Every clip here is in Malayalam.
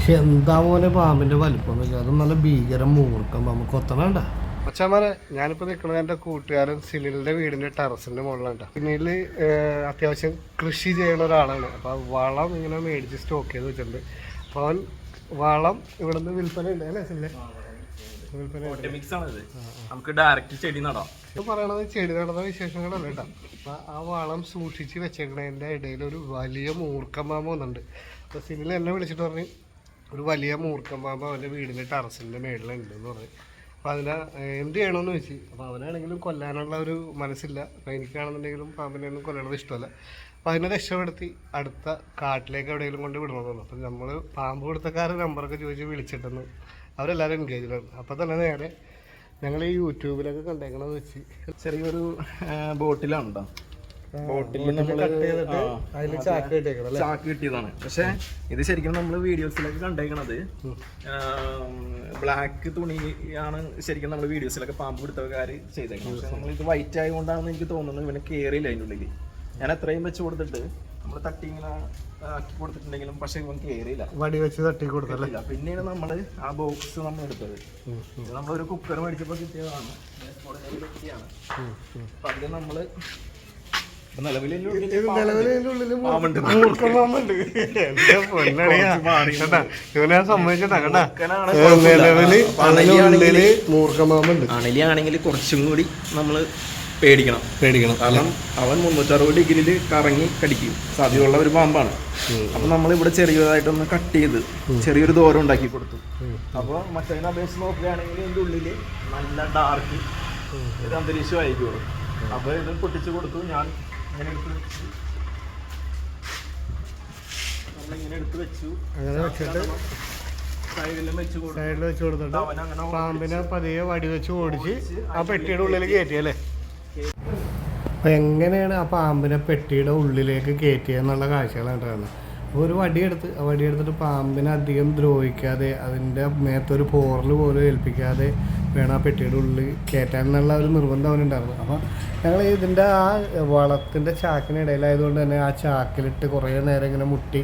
പക്ഷെ എന്താ പോലെ പാമ്പിന്റെ വലിപ്പം അത് നല്ല ഭീകരം മൂർക്കം പാമ്പ്. കൊത്തണണ്ട അച്ഛന്മാരെ ഞാനിപ്പോ നിൽക്കുന്നത് എന്റെ കൂട്ടുകാരൻ സിനിലിന്റെ വീടിന്റെ ടെറസിന്റെ മുകളിലാണ് സിനിൽ അത്യാവശ്യം കൃഷി ചെയ്യുന്ന ഒരാളാണ്. അപ്പൊ വളം ഇങ്ങനെ മേടിച്ച് സ്റ്റോക്ക് ചെയ്ത് വെച്ചിട്ടുണ്ട്. അപ്പൊ അവൻ വളം ഇവിടെ നിന്ന് വിൽപ്പന ഉണ്ട് അല്ലേ സിനിലെ നമുക്ക് ഡയറക്റ്റ് ചെടി നടാം. പറയണത് ചെടി നടന്ന വിശേഷങ്ങളല്ല കേട്ടോ അപ്പൊ ആ വളം സൂക്ഷിച്ച് വെച്ചേക്കണതിന്റെ ഇടയിൽ ഒരു വലിയ മൂർക്കം പാമ്പ് വന്നിട്ടുണ്ട്. അപ്പൊ സിനിൽ എന്നെ വിളിച്ചിട്ട് പറഞ്ഞു ഒരു വലിയ മൂർക്കം പാമ്പ് അവന്റെ വീടിന്റെ ടെറസിന്റെ മേളിലുണ്ട് എന്ന് പറഞ്ഞു. അപ്പോൾ അതിനെ എന്ത് ചെയ്യണമെന്ന് ചോദിച്ചു. അപ്പോൾ അവനാണെങ്കിലും കൊല്ലാനുള്ള ഒരു മനസ്സില്ല. അപ്പോൾ എനിക്കാണെന്നുണ്ടെങ്കിലും പാമ്പിനെ ഒന്നും കൊല്ലണത് ഇഷ്ടമല്ല. അപ്പോൾ അതിനെ രക്ഷപ്പെടുത്തി അടുത്ത കാട്ടിലേക്ക് എവിടെയെങ്കിലും കൊണ്ട് വിടണമെന്ന് അപ്പം നമ്മൾ പാമ്പ് കൊടുത്തക്കാർ നമ്പറൊക്കെ ചോദിച്ച് വിളിച്ചിട്ടെന്ന് അവരെല്ലാവരും എൻഗേജിലാണ് അപ്പോൾ തന്നെ നേരെ ഞങ്ങൾ ഈ യൂട്യൂബിലൊക്കെ കണ്ടേക്കണത് വെച്ച് ചെറിയൊരു ബോട്ടിലാണ് കേട്ടോ ബോട്ടിൽ നമ്മൾ ചാക്ക് കിട്ടിയതാണ്. പക്ഷെ ഇത് ശരിക്കും നമ്മൾ വീഡിയോസിലൊക്കെ കണ്ടേക്കണത് ബ്ലാക്ക് തുണിയാണ് ശരിക്കും നമ്മൾ വീഡിയോസിലൊക്കെ പാമ്പ് പിടുത്തക്കാർ ചെയ്തേക്കുന്നത് പക്ഷെ നമ്മൾ ഇത് വൈറ്റ് ആയതുകൊണ്ടാണെന്ന് എനിക്ക് തോന്നുന്നത് ഇവനെ കയറിയില്ല അതിന്റെ ഉള്ളിൽ ഞാൻ എത്രയും വെച്ച് കൊടുത്തിട്ട് നമ്മൾ തട്ടി ഇങ്ങനെ ആക്കി കൊടുത്തിട്ടുണ്ടെങ്കിലും പക്ഷെ ഇവൻ കയറിയില്ല വടി വെച്ച് തട്ടി കൊടുത്തില്ല? പിന്നീട് നമ്മൾ ആ ബോക്സ് നമ്മൾ എടുത്തത്. നമ്മളൊരു കുക്കർ മേടിച്ചപ്പോൾ കിട്ടിയതാണ്. അപ്പൊ അതിന് നമ്മൾ അണലിയാണെങ്കിൽ കുറച്ചും കൂടി നമ്മൾ പേടിക്കണം. പേടിക്കണം കാരണം അവൻ മുന്നൂറ്ററുപത് ഡിഗ്രിയിൽ കറങ്ങി കടിക്കും. സാധ്യതയുള്ള ഒരു പാമ്പാണ്. അപ്പൊ നമ്മൾ ഇവിടെ ചെറിയതായിട്ടൊന്ന് കട്ട് ചെയ്ത് ചെറിയൊരു ദൂരം ഉണ്ടാക്കി കൊടുത്തു. അപ്പൊ മറ്റതിനെ അപേക്ഷിച്ച് നോക്കുകയാണെങ്കിൽ ഇതിന്റെ ഉള്ളിൽ നല്ല ഡാർക്ക് ഒരു അന്തരീക്ഷമായിരിക്കുള്ളൂ അപ്പൊ ഇത് പൊട്ടിച്ചു കൊടുത്തു. ഞാൻ അങ്ങനെ വെച്ചിട്ട് സൈഡിൽ വെച്ച് കൊടുത്തിട്ട് പാമ്പിനെ പതിയെ വടി വെച്ച് ഓടിച്ച് ആ പെട്ടിയുടെ ഉള്ളിൽ കയറ്റിയല്ലേ അപ്പൊ എങ്ങനെയാണ് ആ പാമ്പിനെ പെട്ടിയുടെ ഉള്ളിലേക്ക് കയറ്റിയെന്നുള്ള കാഴ്ചകളാണ് കാണുന്നത് അപ്പോൾ ഒരു വടിയെടുത്ത് ആ വടിയെടുത്തിട്ട് പാമ്പിനെ അധികം ദ്രോഹിക്കാതെ അതിന്റെ മേത്തൊരു പോറൽ പോലും ഏൽപ്പിക്കാതെ വേണം ആ പെട്ടിയുടെ ഉള്ളിൽ കയറ്റാൻ എന്നുള്ള ഒരു നിർബന്ധം അവനുണ്ടായിരുന്നു. അപ്പോൾ ഞങ്ങൾ ഇതിന്റെ ആ വളത്തിന്റെ ചാക്കിനിടയിലായതുകൊണ്ട് തന്നെ ആ ചാക്കിലിട്ട് കുറേ നേരം ഇങ്ങനെ മുട്ടി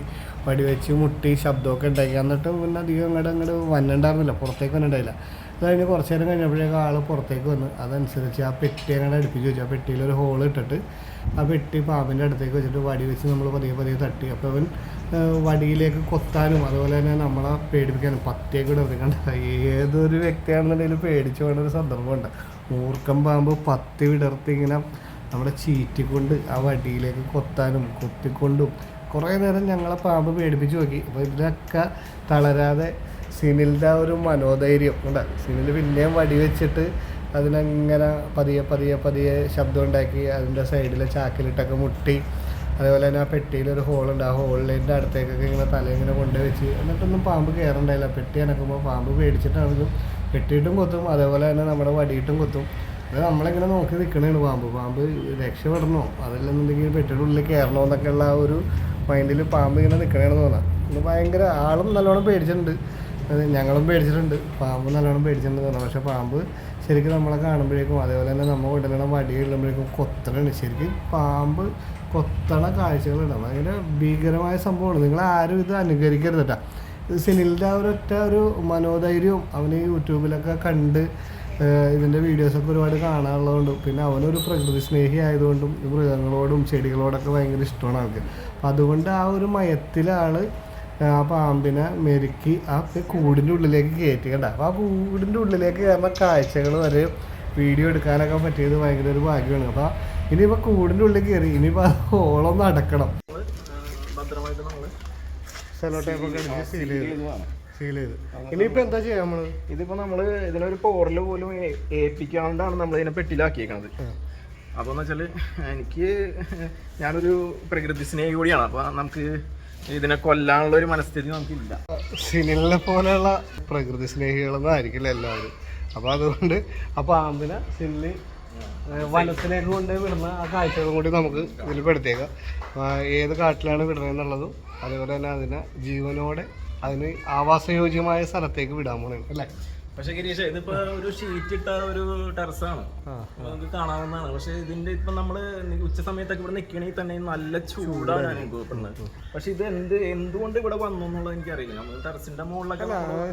വടി വെച്ച് മുട്ടി ശബ്ദമൊക്കെ ഉണ്ടാക്കി. എന്നിട്ട് പിന്നെ അധികം അങ്ങോട്ട് അങ്ങോട്ട് വന്നിട്ടുണ്ടായിരുന്നില്ല പുറത്തേക്ക് വന്നിട്ടുണ്ടായില്ല. അത് കഴിഞ്ഞ് കുറച്ച് നേരം കഴിഞ്ഞപ്പോഴേക്കും ആൾ പുറത്തേക്ക് വന്ന് അതനുസരിച്ച് ആ പെട്ടി അങ്ങോട്ട് അടുപ്പിച്ച് വെച്ചു. ആ പെട്ടിയിൽ ഒരു ഹോൾ ഇട്ടിട്ട് ആ വെട്ടി പാമ്പിന്റെ അടുത്തേക്ക് വെച്ചിട്ട് വടി വെച്ച് നമ്മൾ പതിയെ പതിയെ തട്ടി. അപ്പോൾ അവൻ വടിയിലേക്ക് കൊത്താനും അതുപോലെ തന്നെ നമ്മളെ പേടിപ്പിക്കാനും പത്തിയൊക്കെ ഇടർത്തി കണ്ട ഏതൊരു വ്യക്തിയാണെന്നുണ്ടെങ്കിലും പേടിച്ചു പോകേണ്ട ഒരു സന്ദർഭമുണ്ട്. മൂർക്കം പാമ്പ് പത്തി വിടർത്തി ഇങ്ങനെ നമ്മളെ ചീറ്റിക്കൊണ്ട് ആ വടിയിലേക്ക് കൊത്താനും കൊത്തിക്കൊണ്ടും കുറേ നേരം ഞങ്ങളെ പാമ്പ് പേടിപ്പിച്ച് നോക്കി. അപ്പോൾ ഇതിലൊക്കെ തളരാതെ സിനിലിന്റെ ആ ഒരു മനോധൈര്യം ഉണ്ട്. സിനിൽ പിന്നെയും വടി വെച്ചിട്ട് അതിനങ്ങനെ പതിയെ പതിയെ പതിയെ ശബ്ദം ഉണ്ടാക്കി അതിന്റെ സൈഡിലെ ചാക്കിലിട്ടൊക്കെ മുട്ടി. അതേപോലെ തന്നെ ആ പെട്ടിയിലൊരു ഹോളുണ്ട് ആ ഹോളിന്റെ അടുത്തേക്കൊക്കെ ഇങ്ങനെ തല ഇങ്ങനെ കൊണ്ടുപോയി വെച്ച് എന്നിട്ടൊന്നും പാമ്പ് കയറണ്ടായില്ല പെട്ടി അനക്കുമ്പോൾ പാമ്പ് പേടിച്ചിട്ടാണെങ്കിലും പെട്ടിയിട്ടും കൊത്തും. അതേപോലെ തന്നെ നമ്മുടെ വടിയിട്ടും കൊത്തും. അത് നമ്മളിങ്ങനെ നോക്കി നിൽക്കണേണ് പാമ്പ്. പാമ്പ് രക്ഷപ്പെടണോ? അതല്ലെന്നുണ്ടെങ്കിൽ പെട്ടിയുടെ ഉള്ളിൽ കയറണോ എന്നൊക്കെയുള്ള ആ ഒരു മൈൻഡിൽ പാമ്പ് ഇങ്ങനെ നിൽക്കണേന്ന് തോന്നാം. ഭയങ്കര ആളും നല്ലോണം പേടിച്ചിട്ടുണ്ട്. ഞങ്ങളും പേടിച്ചിട്ടുണ്ട്. പാമ്പ് നല്ലോണം പേടിച്ചിട്ടുണ്ട് പക്ഷെ പാമ്പ് ശരിക്കും നമ്മളെ കാണുമ്പോഴേക്കും അതേപോലെ തന്നെ നമ്മൾ കൊണ്ടുവരണ വടി ഇടുമ്പോഴേക്കും കൊത്തണുണ്ട് ശരിക്കും പാമ്പ് കൊത്തണ കാഴ്ചകളുണ്ട് ഭയങ്കര ഭീകരമായ സംഭവമാണ്. നിങ്ങൾ ആരും ഇത് അനുകരിക്കരുത് കേട്ടോ. ഇത് സിനിലിന്റെ ഒരൊറ്റ ഒരു മനോധൈര്യവും അവന് യൂട്യൂബിലൊക്കെ കണ്ട് ഇതിന്റെ വീഡിയോസൊക്കെ ഒരുപാട് കാണാനുള്ളതുകൊണ്ട് പിന്നെ അവനൊരു പ്രകൃതി സ്നേഹി ആയതുകൊണ്ടും മൃഗങ്ങളോടും ചെടികളോടൊക്കെ ഭയങ്കര ഇഷ്ടമാണ് അവർക്ക്. അതുകൊണ്ട് ആ ഒരു മയത്തിലാൾ ആ പാമ്പിനെ മെരുക്കി ആ കൂടിന്റെ ഉള്ളിലേക്ക് കയറ്റി കണ്ട? അപ്പോൾ ആ കൂടിന്റെ ഉള്ളിലേക്ക് കയറുന്ന കാഴ്ചകൾ വരെ വീഡിയോ എടുക്കാനൊക്കെ പറ്റിയത് ഭയങ്കര ഒരു ഭാഗ്യമാണ്. അപ്പോൾ ഇനിയിപ്പോൾ കൂടിന്റെ ഉള്ളിൽ കയറി ഇനിയിപ്പോൾ ഓളൊന്ന് അടക്കണം. നടക്കണം നമ്മൾ സെലോ ടൈപ്പൊക്കെ അടിച്ച് സീൽ ചെയ്ത്. സീൽ ചെയ്ത്. ഇനിയിപ്പോൾ എന്താ ചെയ്യാം നമ്മൾ ഇതിപ്പോ നമ്മൾ ഇതിനൊരു പോറൽ പോലും ഏൽപ്പിക്കാണ്ടാണ് നമ്മൾ ഇതിനെ പെട്ടിലാക്കിയേക്കണത് അപ്പോൾ എന്ന് വെച്ചാൽ എനിക്ക് ഞാനൊരു പ്രകൃതി സ്നേഹി കൂടിയാണ്. അപ്പോൾ നമുക്ക് ഇതിനെ കൊല്ലാനുള്ള ഒരു മനസ്ഥിതി നമുക്കില്ല. സിനിലിനെ പോലെയുള്ള പ്രകൃതി സ്നേഹികളൊന്നും ആയിരിക്കില്ല എല്ലാവരും. അപ്പോൾ അതുകൊണ്ട് ആ പാമ്പിനെ സിനിൽ വനത്തിലേക്ക് കൊണ്ട് വിടുന്ന ആ കാഴ്ചകളും കൂടി നമുക്ക് ഇതിൽ പെടുത്തേക്കാം ഏത് കാട്ടിലാണ് വിടുന്നതെന്നുള്ളതും അതേപോലെ തന്നെ അതിനെ ജീവനോടെ അതിന് ആവാസയോഗ്യമായ സ്ഥലത്തേക്ക് വിടാൻ പോകണം അല്ലേ? പക്ഷെ ഗിരീഷ് ഇതിപ്പോ ഒരു ഷീറ്റ് ഇട്ട ഒരു ടെറസാണ് നമുക്ക് കാണാവുന്നതാണ്. പക്ഷെ ഇതിന്റെ ഇപ്പൊ നമ്മൾ ഉച്ച സമയത്തൊക്കെ ഇവിടെ നിൽക്കണമെങ്കിൽ തന്നെ നല്ല ചൂടാണ് അനുഭവപ്പെടുന്നത്. പക്ഷെ ഇത് എന്ത് എന്തുകൊണ്ട് ഇവിടെ വന്നു എന്നുള്ളത് എനിക്കറിയില്ല. നമ്മൾ ടെറസിന്റെ മുകളിലൊക്കെ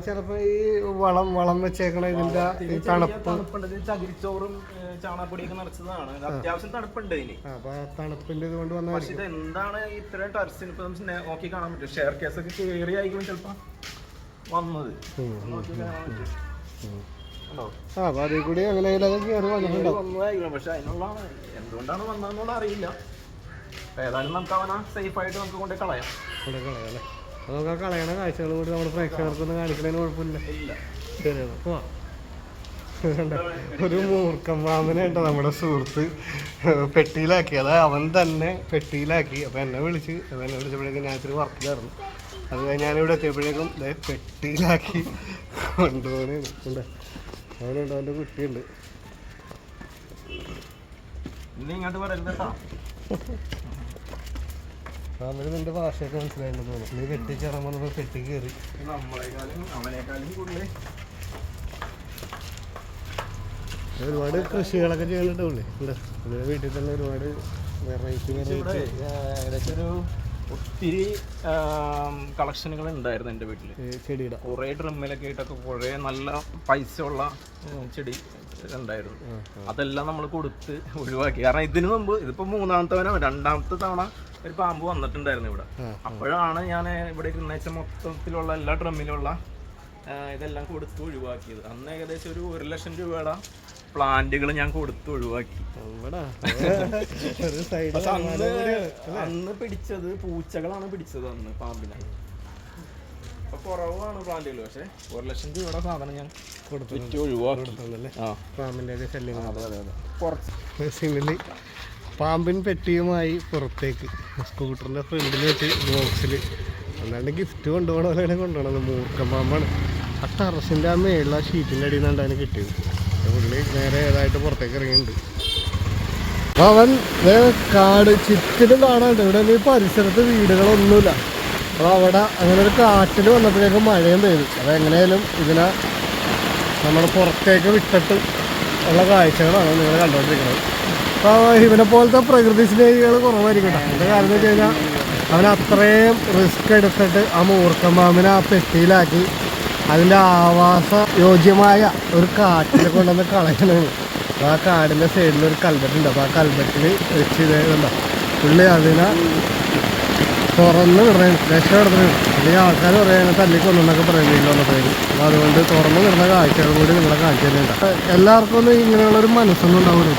ചിലപ്പോ ഈ വളം വളം വെച്ചേക്കണ ഇതിന്റെ തണുപ്പുണ്ട്. ചകിരിച്ചോറും ചാണകപ്പൊടിയൊക്കെ നിറച്ചതാണ്. അത്യാവശ്യം തണുപ്പുണ്ട് ഇനി. തണുപ്പിന്റെ ഇത് കൊണ്ട് വന്ന പക്ഷെ ഇത് എന്താണ് ഇത്രയും ടെറസിന് ഇപ്പൊ നോക്കി കാണാൻ പറ്റും? ഷെയർ കേസ് ഒക്കെ കയറി ആയിരിക്കും ചിലപ്പോ വന്നത്. നോക്കി കാണാൻ പറ്റും? ആ അപ്പൊ അതിൽ കൂടി അങ്ങനെ കയറി പക്ഷെ അതിനുള്ള എന്തുകൊണ്ടാണ് വന്നതെന്നുള്ള അറിയില്ല. ഏതായാലും നമുക്ക് അവനെ സേഫ് ആയിട്ട് നമുക്ക് കൊണ്ട് കളയാം. നമുക്ക് ആ കളയണ കാഴ്ചകൾ കൂടി നമ്മുടെ പ്രേക്ഷകർക്കൊന്നും കാണിക്കണതിന് കുഴപ്പമില്ല. ഇല്ല. ശരിയാണ്. പോവാ ഒരു മൂർക്കം പാമ്പിനെ നമ്മുടെ സുഹൃത്ത്? പെട്ടിയിലാക്കി. അതായത് അവൻ തന്നെ പെട്ടിയിലാക്കി. അപ്പം എന്നെ വിളിച്ച് എന്നെ വിളിച്ചപ്പോഴേക്കും ഞാൻ ഇത്തിരി വർക്കിലായിരുന്നു അത് ഞാനിവിടെ എത്തിയപ്പോഴേക്കും പെട്ടിയിലാക്കി കൊണ്ടുപോകണേണ് ഉണ്ട്. അവനുണ്ട് അവന്റെ കുട്ടിയുണ്ട്. ഇങ്ങോട്ട് വരരുത് കേട്ടോ. അവന് നിന്റെ ഭാഷയൊക്കെ മനസ്സിലായിട്ട് തോന്നുന്നു. നീ പെട്ടി കയറി. നമ്മളെക്കാളും അവനേക്കാളും കൂടുതൽ ഒരുപാട് കൃഷികളൊക്കെ ഉണ്ട്. പുള്ളിയുടെ വീട്ടിൽ തന്നെ ഒരുപാട് വെറൈറ്റി ഇവിടെ വെറൈറ്റി ഏകദേശം ഒരു ഒത്തിരി കളക്ഷനുകൾ ഉണ്ടായിരുന്നു എന്റെ വീട്ടിൽ. ചെടിയുടെ. കുറേ ഡ്രമ്മിലൊക്കെ ആയിട്ടൊക്കെ കുറേ നല്ല പൈസ ഉള്ള ചെടി ഉണ്ടായിരുന്നു. അതെല്ലാം നമ്മൾ കൊടുത്ത് ഒഴിവാക്കി. കാരണം ഇതിനു മുമ്പ് ഇതിപ്പോ മൂന്നാമത്തെ തവണ രണ്ടാമത്തെ തവണ ഒരു പാമ്പ് വന്നിട്ടുണ്ടായിരുന്നു ഇവിടെ. അപ്പോഴാണ് ഞാൻ ഇവിടെ ഇരുന്നേച്ച മൊത്തത്തിലുള്ള എല്ലാ ഡ്രമ്മിലുള്ള ഇതെല്ലാം കൊടുത്ത് ഒഴിവാക്കിയത്. അന്ന് ഏകദേശം ഒരു ഒരു ലക്ഷം രൂപയുടെ പ്ലാന്റുകൾ ഞാൻ കൊടുത്തു ഒഴിവാക്കി. പക്ഷെ അന്ന് അന്ന് പിടിച്ചത് പൂച്ചകളാണ് പിടിച്ചത് അന്ന് പാമ്പിനെ. അപ്പൊ കുറവാണ് പ്ലാന്റുകൾ പക്ഷെ. ഒരു ലക്ഷം രൂപയുടെ സാധനം ഞാൻ കൊടുത്തു ഒഴിവാക്കി. ശല്യം കുറച്ച്. പാമ്പിൻ പെട്ടിയുമായി പുറത്തേക്ക്. സ്കൂട്ടറിന്റെ ഫ്രണ്ടിൽ വെച്ച് ബോക്സിൽ അല്ലാണ്ട് ഗിഫ്റ്റ് കൊണ്ടുപോകണ കൊണ്ടുപോകണത് മൂർക്കം പാമ്പാണ്. ആ ടെറസിന്റെ ആ മേളിൽ ആ ഷീറ്റിന്റെ അടിയിൽ നിന്നാണ് കിട്ടിയത്. പുള്ളി നേരെ ഏതായിട്ട് പുറത്തേക്ക് ഇറങ്ങിയിട്ടുണ്ട്. അവൻ കാട് ചുറ്റിലും കാണാണ്ട് ഇവിടെ ഈ പരിസരത്ത് വീടുകളൊന്നുമില്ല. അപ്പോൾ അവിടെ അങ്ങനെ ഒരു കാറ്റിൽ വന്നപ്പോഴേക്കും മഴയും പെയ്തു. അപ്പോൾ എങ്ങനെയാലും ഇതിനെ നമ്മൾ പുറത്തേക്ക് വിട്ടിട്ട് ഉള്ള കാഴ്ചകളാണ് നിങ്ങൾ കണ്ടുകൊണ്ടിരിക്കുന്നത്. അപ്പോൾ ഇവനെ പോലത്തെ പ്രകൃതി സ്നേഹികൾ കുറവായിരിക്കും എന്റെ കാര്യം എന്ന് വെച്ച് കഴിഞ്ഞാൽ അവൻ അത്രയും റിസ്ക് എടുത്തിട്ട് ആ മൂർത്തമാമിനെ ആ പെട്ടിയിലാക്കി അതിന്റെ ആവാസ യോജ്യമായ ഒരു കാറ്റിൽ കൊണ്ടുവന്ന് കളയണത് ആ കാടിന്റെ സൈഡിൽ ഒരു കൽബറ്റുണ്ട് അപ്പോൾ ആ കൽബറ്റിൽ വെച്ച് ഇതേണ്ട പുള്ളി അതിനെ തുറന്ന് വിടണേ രക്ഷപ്പെടുത്തണേ അല്ലെങ്കിൽ ആൾക്കാർ പറയുന്നത് തല്ലി പറയുന്നില്ലെന്ന് വന്നപ്പോഴേക്കും അപ്പോൾ അതുകൊണ്ട് തുറന്ന് വിടുന്ന കാഴ്ചകൾ കൂടി നിങ്ങളെ കാണിച്ചു തന്നെയുണ്ട് എല്ലാവർക്കും ഒന്നും ഇങ്ങനെയുള്ളൊരു മനസ്സൊന്നും ഉണ്ടാവില്ല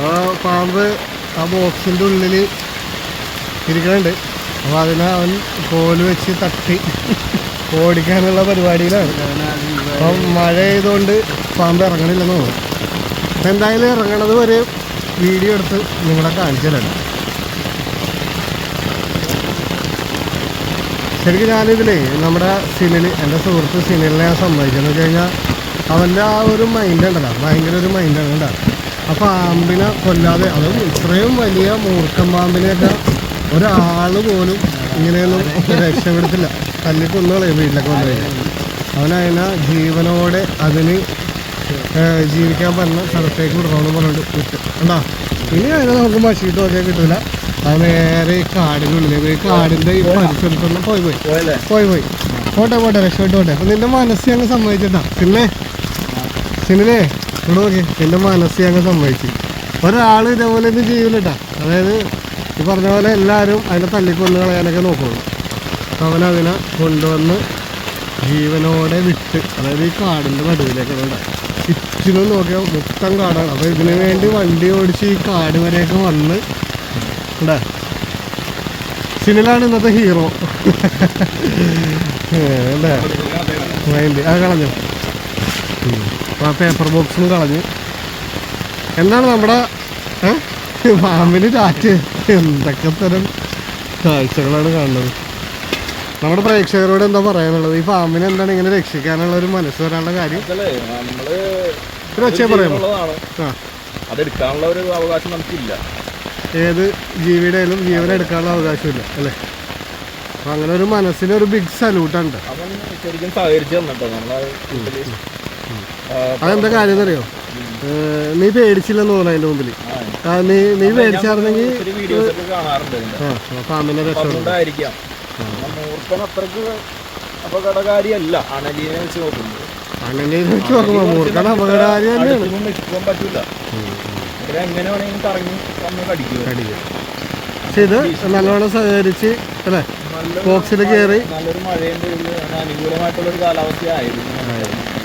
ആ പാമ്പ് ആ ബോക്സിന്റെ ഉള്ളിൽ ഇരിക്കുന്നുണ്ട് അപ്പോൾ അതിനെ അവൻ കോൽ വെച്ച് തട്ടി. ഓടിക്കാനുള്ള പരിപാടിയിലാണ്. അപ്പം മഴ ആയതുകൊണ്ട് പാമ്പ് ഇറങ്ങണില്ലെന്ന് തോന്നുന്നു. അപ്പൊ എന്തായാലും ഇറങ്ങണത് വരെ വീഡിയോ എടുത്ത് നിങ്ങളെ കാണിച്ചു തരാം ശരിക്കും ഞാനിതിലേ നമ്മുടെ സിനിൽ എന്റെ സുഹൃത്ത് സിനിലിനെ ഞാൻ സമ്മതിച്ചെന്ന് വെച്ച് കഴിഞ്ഞാൽ അവന്റെ ആ ഒരു മൈൻഡ് ഉണ്ടല്ലോ ഭയങ്കര ഒരു മൈൻഡ് ഉണ്ടല്ലോ ആ പാമ്പിനെ കൊല്ലാതെ അതും ഇത്രയും വലിയ മൂർക്കം പാമ്പിനെയൊക്കെ ഒരാൾ പോലും ഇങ്ങനെയൊന്നും രക്ഷപ്പെടുത്തില്ല. തല്ലിട്ടൊന്നും കളയും വീട്ടിലൊക്കെ വന്നു കഴിഞ്ഞാൽ അവനതിനെ ജീവനോടെ അതിന് ജീവിക്കാൻ പറ്റുന്ന സ്ഥലത്തേക്ക് വിടണമെന്ന് പറഞ്ഞിട്ട് വിട്ട്. കണ്ടോ? ഇനി അതിനെ നമുക്ക് മഷീട്ട് നോക്കിയാൽ കിട്ടില്ല അത് നേരെ ഈ കാടിനുള്ളിൽ ഈ കാടിന്റെ ഈ പരിസരത്തൊന്നും പോയി പോയി. പോയി പോയി. പോട്ടെ പോട്ടെ രക്ഷപ്പെട്ട് പോട്ടെ. അപ്പം നിന്റെ മനസ്സ് അങ്ങ് സമ്മതിച്ചിട്ടാ. പിന്നെ? സിനിലേ ഇവിടെ നോക്കി എന്റെ മനസ്സ് അങ്ങ് സമ്മതിച്ചു. ഒരാൾ ഇതേപോലെ ഒന്നും ചെയ്യൂലട്ടാ അതായത് ഈ പറഞ്ഞ പോലെ എല്ലാവരും അതിനെ തല്ലിക്കൊന്നു കളയാനൊക്കെ നോക്കുള്ളൂ. അപ്പം അവൻ അതിനെ കൊണ്ടുവന്ന് ജീവനോടെ വിട്ട് അതായത് ഈ കാടിന്റെ നടുവിലേക്ക് ചുറ്റിനും നോക്കിയാൽ മൊത്തം കാടാണ്. അപ്പോൾ ഇതിനു വേണ്ടി വണ്ടി ഓടിച്ച് ഈ കാട് വരെയൊക്കെ വന്ന് ഉണ്ടാ സിനിലാണ് ഇന്നത്തെ ഹീറോ. അല്ലേ അത് കളഞ്ഞു. ആ പേപ്പർ ബോക്സും കളഞ്ഞു. എന്താണ് നമ്മുടെ ഏ? പാമ്പിന് ചാറ്റ് എന്തൊക്കെ തരം കാഴ്ചകളാണ് കാണുന്നത്? നമ്മുടെ പ്രേക്ഷകരോട് എന്താ പറയാനുള്ളത്? ഈ ഫാമിനെ എന്താണ് ഇങ്ങനെ രക്ഷിക്കാനുള്ള ഒരു മനസ്സ് വരാനുള്ള കാര്യം? ഒരു അതെടുക്കാനുള്ള അവകാശം നമുക്കില്ല. ഏത് ജീവിയുടെ ജീവൻ എടുക്കാനുള്ള അവകാശമില്ല അല്ലേ? അപ്പോൾ അങ്ങനെ ഒരു മനസ്സിന് ഒരു ബിഗ് സല്യൂട്ടുണ്ട് അവൻ ശരിക്കും സഹകരിച്ച് തന്നിട്ടോ നമ്മളെ അതെന്താ കാര്യം എന്നറിയോ നീ പേടിച്ചില്ലെന്ന് തോന്നുന്നു അതിന്റെ മുമ്പിൽ നീ നീ പേടിച്ചായിരുന്നെങ്കിൽ പാമ്പിനെ രക്ഷപ്പെടും അതുകൊണ്ടായിരിക്കാം. മൂർഖൻ അത്രയ്ക്ക് അപകടകാരിയല്ല. അണലീനെ വെച്ച് നോക്കുമ്പോൾ അങ്ങനെ വെച്ച് നോക്കുമ്പോൾ മൂർഖന അപകടകാരി തന്നെയാണ്. നിൽക്കാൻ എങ്ങനെ വേണമെങ്കിലും കറങ്ങി കടിക്കും. പക്ഷെ ഇത് നല്ലോണം സഹകരിച്ച് അല്ലേ? ബോക്സിൽ കയറി നല്ലൊരു മഴയുണ്ട്. അനുകൂലമായിട്ടുള്ള ഒരു കാലാവസ്ഥയായിരുന്നു. അപ്പോൾ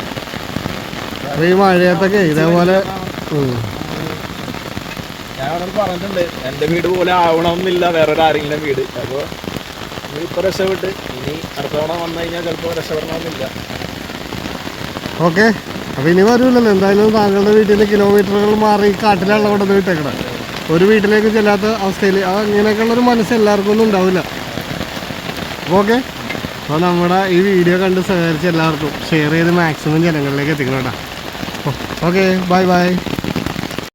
ഈ മഴയത്തൊക്കെ ഇതേപോലെ അവിടെ പറഞ്ഞിട്ടുണ്ട് എന്റെ വീട് പോലെ ആവണമെന്നില്ല വേറൊരു ആരെങ്കിലും വീട്. അപ്പോൾ ഇപ്പൊ രക്ഷപ്പെട്ട് ഇനി അടുത്ത തവണ വന്നു കഴിഞ്ഞാൽ ചിലപ്പോൾ രക്ഷപ്പെടണമെന്നില്ല. ഓക്കെ. അപ്പൊ ഇനി വരൂലല്ലോ എന്തായാലും താങ്കളുടെ വീട്ടിൽ നിന്ന് കിലോമീറ്ററുകൾ മാറി കാട്ടിലുള്ള കൊണ്ടു വിട്ടേക്കണം. ഒരു വീട്ടിലേക്ക് ചെല്ലാത്ത അവസ്ഥയിൽ അങ്ങനെയൊക്കെയുള്ളൊരു മനസ്സ് എല്ലാവർക്കും ഒന്നും ഉണ്ടാവില്ല. ഓക്കെ. അപ്പോൾ നമ്മുടെ ഈ വീഡിയോ കണ്ട് സഹകരിച്ച എല്ലാവർക്കും ഷെയർ ചെയ്ത് മാക്സിമം ജനങ്ങളിലേക്ക് എത്തിക്കണം കേട്ടോ Okay, bye bye.